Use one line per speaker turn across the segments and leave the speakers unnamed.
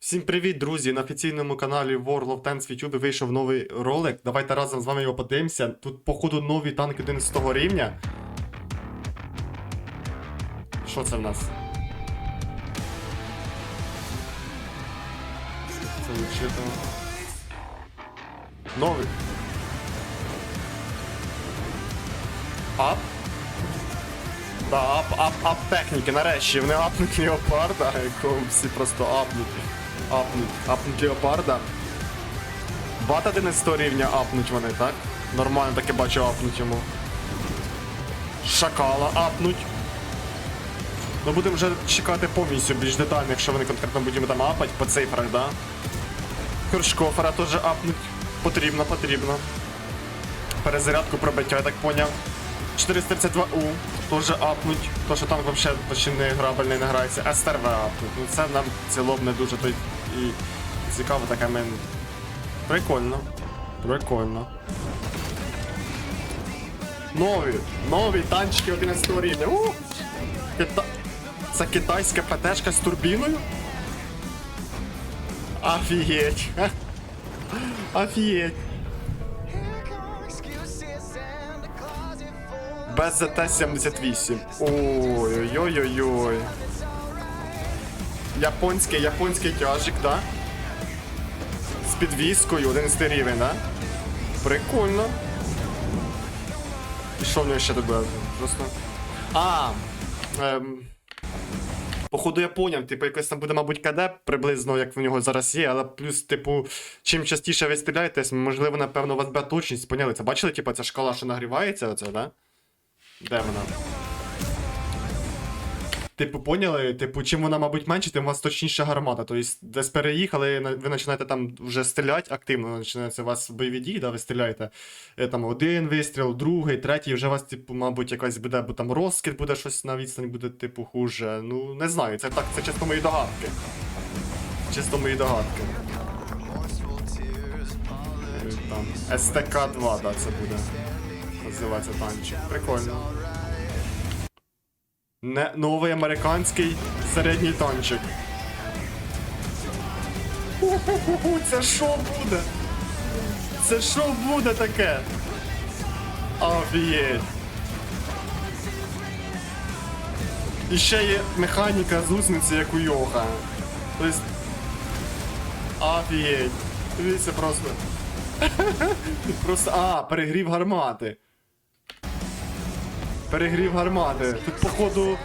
Всім привіт, друзі! На офіційному каналі World of Tanks в YouTube вийшов новий ролик. Давайте разом з вами його подивимося. Тут, походу, нові танки 11 рівня. Що це в нас? Це вчити. Новий. Ап? Да, ап, ап, ап техніки, нарешті. Вони апнуть леопарда, якого всі просто апнуть. Апнуть, апнуть леопарда. Бат 11 рівня апнуть вони, так? Нормально таке бачу апнуть йому. Шакала апнуть. Ну будемо вже чекати повністю більш детально, якщо вони конкретно будемо там апати по цифрах, да? Хершкофера теж апнуть. Потрібно, потрібно. Перезарядку пробиття, я так поняв. 432У теж апнуть. То, що танк взагалі не грабельний не грається. СТРВ апнуть. Ну це нам в не дуже то й і цікаво таке мен. Прикольно. Прикольно. Нові, нові танчики 11 рівня. У! Кита... Це китайська ПТшка з турбіною? Офігеть. Офігеть. Без ЗТ-78. Японський, японський тяжик, да? З підвіскою, 11 рівень, да? Прикольно. І що в нього ще тут буде? Просто. А. Ем... Походу я поняв, типу, якось там буде, мабуть, КД приблизно, як в нього зараз є, але плюс, типу, чим частіше ви стріляєтесь, можливо, напевно, у вас буде точність, поняли? Це бачили, типу, ця шкала, що нагрівається, оце, да? Де вона? Типу, поняли? Типу, чим вона, мабуть, менше, тим у вас точніша гармата. Тобто, десь переїхали, ви починаєте там вже стріляти активно, починається у вас бойові дії, да, ви стріляєте. Е, Там один вистріл, другий, третій, вже у вас, типу, мабуть, якась буде, бо там розкид буде щось на відстані, буде, типу, хуже. Ну, не знаю, це так, це чисто мої догадки. Чисто мої догадки. Е, Там, СТК-2, да, це буде. Називається танчик. Prикольно. Не новий американський середній танчик. Ху-ху-ху, Це що буде? Це що буде таке? Офігеть. І ще є механіка з гусениці, як у Йоха. Тобто. Офігеть. Дивіться просто. Просто. А, перегрів гармати. Перегрів гармати. Тут, походу.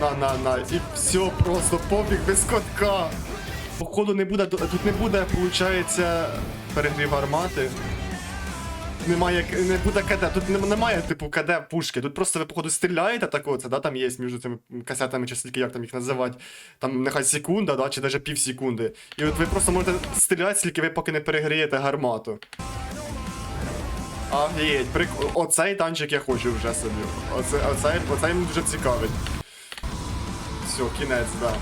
На, на, на. І все просто побіг без котка. Походу не буде. Тут не буде, виходить, перегрів гармати. Немає, не буде КД, тут немає, типу, КД пушки. Тут просто ви, походу, стріляєте так оце, да, там є між цими касетами, чи скільки, як там їх називати. Там нехай секунда, да, чи навіть пів секунди. І от ви просто можете стріляти, скільки ви поки не перегрієте гармату. Офігеть, прик... оцей танчик я хочу вже собі. Оце, оцей, оцей мені дуже цікавить. Все, кінець, да.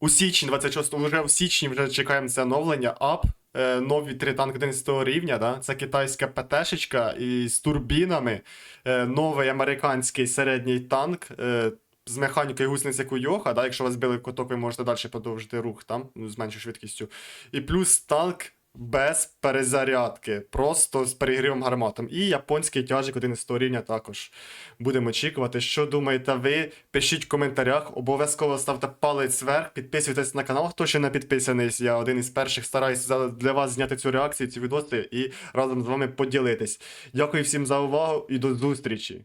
У січні 26 вже в січні вже чекаємо це оновлення. АП. Е, нові три танки 11 рівня, да? це китайська ПТшечка із турбінами. Е, новий американський середній танк. Е, з механікою гусениці як у Йоха, да? якщо вас били куток, ви можете далі продовжити рух там, ну, з меншою швидкістю. І плюс танк без перезарядки, просто з перегрівом гарматом. І японський тяжик 11 рівня також. Будемо очікувати. Що думаєте ви? Пишіть в коментарях, обов'язково ставте палець вверх, підписуйтесь на канал, хто ще не підписаний. Я один із перших стараюся для вас зняти цю реакцію, ці відоси і разом з вами поділитись. Дякую всім за увагу і до зустрічі!